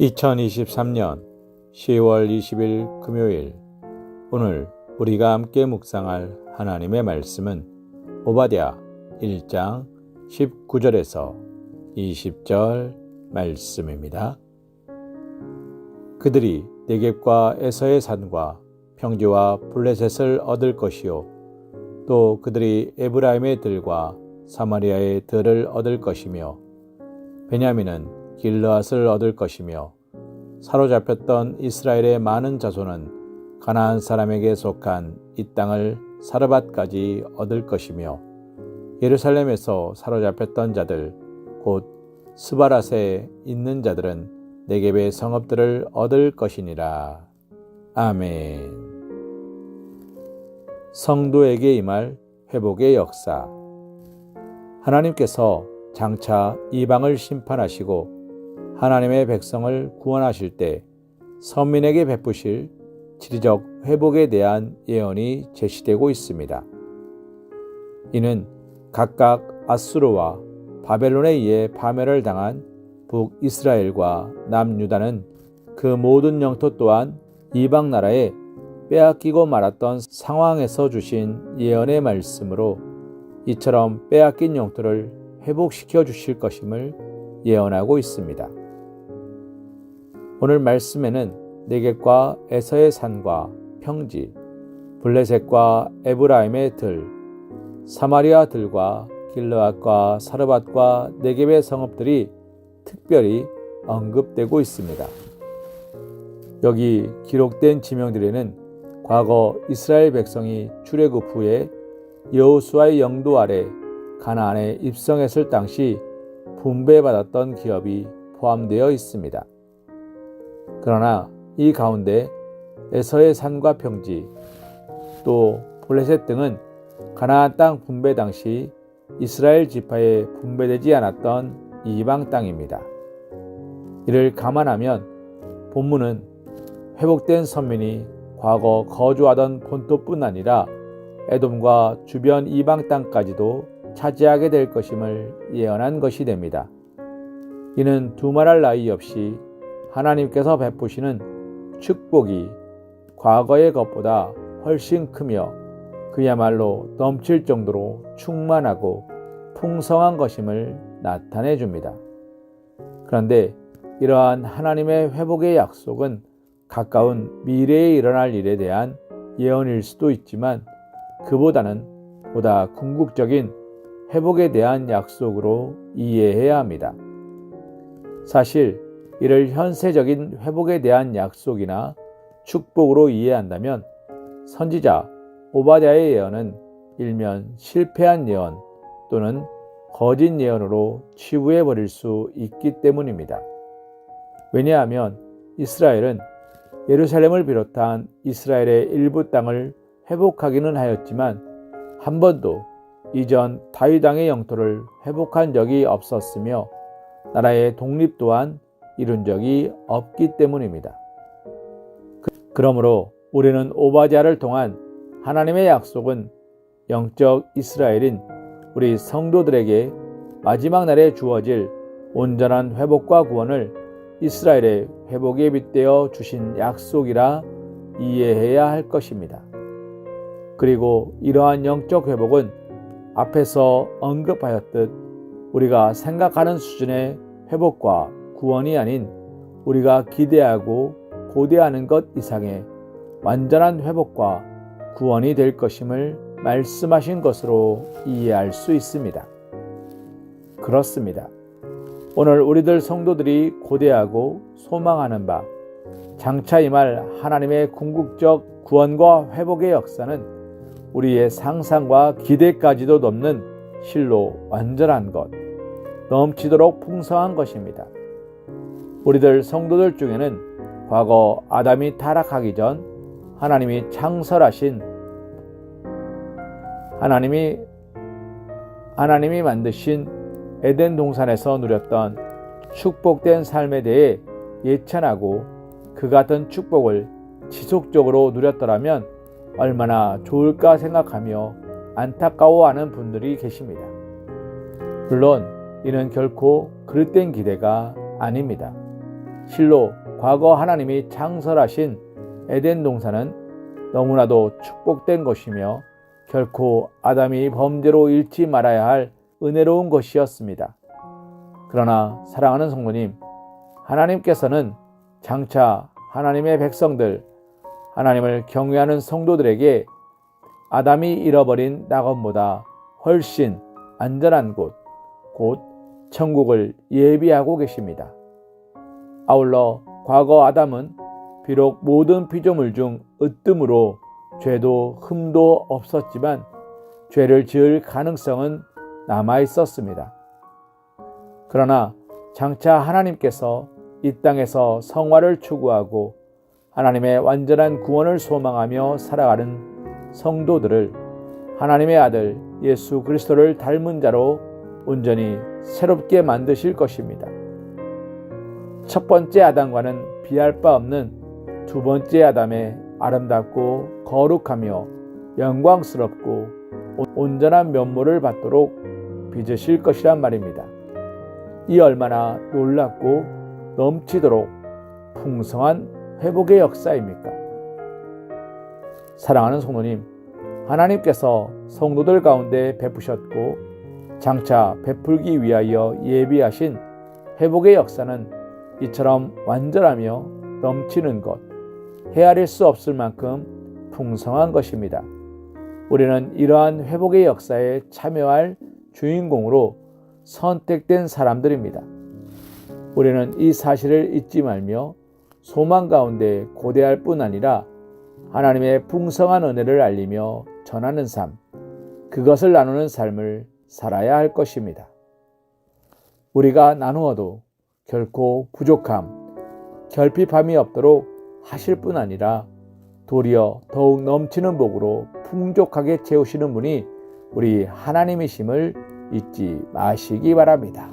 2023년 10월 20일 금요일 오늘 우리가 함께 묵상할 하나님의 말씀은 오바댜 1장 19절에서 20절 말씀입니다. 그들이 네겝과 에서의 산과 평지와 블레셋을 얻을 것이요 또 그들이 에브라임의 들과 사마리아의 들을 얻을 것이며 베냐민은 길르앗을 얻을 것이며 사로잡혔던 이스라엘의 많은 자손은 가나안 사람에게 속한 이 땅을 사르밧까지 얻을 것이며 예루살렘에서 사로잡혔던 자들 곧 스바라세에 있는 자들은 네겝의 성읍들을 얻을 것이니라. 아멘. 성도에게 임할 회복의 역사. 하나님께서 장차 이방을 심판하시고 하나님의 백성을 구원하실 때 선민에게 베푸실 지리적 회복에 대한 예언이 제시되고 있습니다. 이는 각각 아수르와 바벨론에 의해 파멸을 당한 북이스라엘과 남유다는 그 모든 영토 또한 이방 나라에 빼앗기고 말았던 상황에서 주신 예언의 말씀으로 이처럼 빼앗긴 영토를 회복시켜 주실 것임을 예언하고 있습니다. 오늘 말씀에는 네겝과 에서의 산과 평지, 블레셋과 에브라임의 들, 사마리아 들과 길르앗과 사르밧과 네겝의 성읍들이 특별히 언급되고 있습니다. 여기 기록된 지명들에는 과거 이스라엘 백성이 출애굽 후에 여호수아의 영도 아래 가나안에 입성했을 당시 분배받았던 기업이 포함되어 있습니다. 그러나 이 가운데 에서의 산과 평지 또 블레셋 등은 가나안 땅 분배 당시 이스라엘 지파에 분배되지 않았던 이방 땅입니다. 이를 감안하면 본문은 회복된 선민이 과거 거주하던 본토뿐 아니라 에돔과 주변 이방 땅까지도 차지하게 될 것임을 예언한 것이 됩니다. 이는 두말할 나위 없이 하나님께서 베푸시는 축복이 과거의 것보다 훨씬 크며 그야말로 넘칠 정도로 충만하고 풍성한 것임을 나타내 줍니다. 그런데 이러한 하나님의 회복의 약속은 가까운 미래에 일어날 일에 대한 예언일 수도 있지만 그보다는 보다 궁극적인 회복에 대한 약속으로 이해해야 합니다. 사실 이를 현세적인 회복에 대한 약속이나 축복으로 이해한다면 선지자 오바댜의 예언은 일면 실패한 예언 또는 거짓 예언으로 치부해 버릴 수 있기 때문입니다. 왜냐하면 이스라엘은 예루살렘을 비롯한 이스라엘의 일부 땅을 회복하기는 하였지만 한 번도 이전 다윗 왕의 영토를 회복한 적이 없었으며 나라의 독립 또한 이룬 적이 없기 때문입니다. 그, 그러므로 우리는 오바댜를 통한 하나님의 약속은 영적 이스라엘인 우리 성도들에게 마지막 날에 주어질 온전한 회복과 구원을 이스라엘의 회복에 빗대어 주신 약속이라 이해해야 할 것입니다. 그리고 이러한 영적 회복은 앞에서 언급하였듯 우리가 생각하는 수준의 회복과 구원이 아닌 우리가 기대하고 고대하는 것 이상의 완전한 회복과 구원이 될 것임을 말씀하신 것으로 이해할 수 있습니다. 그렇습니다. 오늘 우리들 성도들이 고대하고 소망하는 바 장차 임할 하나님의 궁극적 구원과 회복의 역사는 우리의 상상과 기대까지도 넘는 실로 완전한 것, 넘치도록 풍성한 것입니다. 우리들 성도들 중에는 과거 아담이 타락하기 전 하나님이 창설하신 하나님이 하나님이 만드신 에덴 동산에서 누렸던 축복된 삶에 대해 예찬하고 그 같은 축복을 지속적으로 누렸더라면 얼마나 좋을까 생각하며 안타까워하는 분들이 계십니다. 물론 이는 결코 그릇된 기대가 아닙니다. 실로 과거 하나님이 창설하신 에덴 동산은 너무나도 축복된 것이며 결코 아담이 범죄로 잃지 말아야 할 은혜로운 것이었습니다. 그러나 사랑하는 성도님, 하나님께서는 장차 하나님의 백성들, 하나님을 경외하는 성도들에게 아담이 잃어버린 낙원보다 훨씬 안전한 곳, 곧 천국을 예비하고 계십니다. 아울러 과거 아담은 비록 모든 피조물 중 으뜸으로 죄도 흠도 없었지만 죄를 지을 가능성은 남아 있었습니다. 그러나 장차 하나님께서 이 땅에서 성화를 추구하고 하나님의 완전한 구원을 소망하며 살아가는 성도들을 하나님의 아들 예수 그리스도를 닮은 자로 온전히 새롭게 만드실 것입니다. 첫 번째 아담과는 비할 바 없는 두 번째 아담의 아름답고 거룩하며 영광스럽고 온전한 면모를 받도록 빚으실 것이란 말입니다. 이 얼마나 놀랍고 넘치도록 풍성한 회복의 역사입니까? 사랑하는 성도님, 하나님께서 성도들 가운데 베푸셨고 장차 베풀기 위하여 예비하신 회복의 역사는 이처럼 완전하며 넘치는 것, 헤아릴 수 없을 만큼 풍성한 것입니다. 우리는 이러한 회복의 역사에 참여할 주인공으로 선택된 사람들입니다. 우리는 이 사실을 잊지 말며 소망 가운데 고대할 뿐 아니라 하나님의 풍성한 은혜를 알리며 전하는 삶, 그것을 나누는 삶을 살아야 할 것입니다. 우리가 나누어도 결코 부족함, 결핍함이 없도록 하실 뿐 아니라 도리어 더욱 넘치는 복으로 풍족하게 채우시는 분이 우리 하나님이심을 잊지 마시기 바랍니다.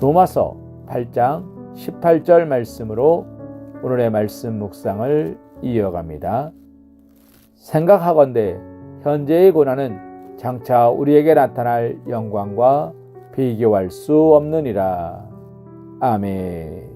로마서 8장 18절 말씀으로 오늘의 말씀 묵상을 이어갑니다. 생각하건대 현재의 고난은 장차 우리에게 나타날 영광과 비교할 수 없느니라. 아멘.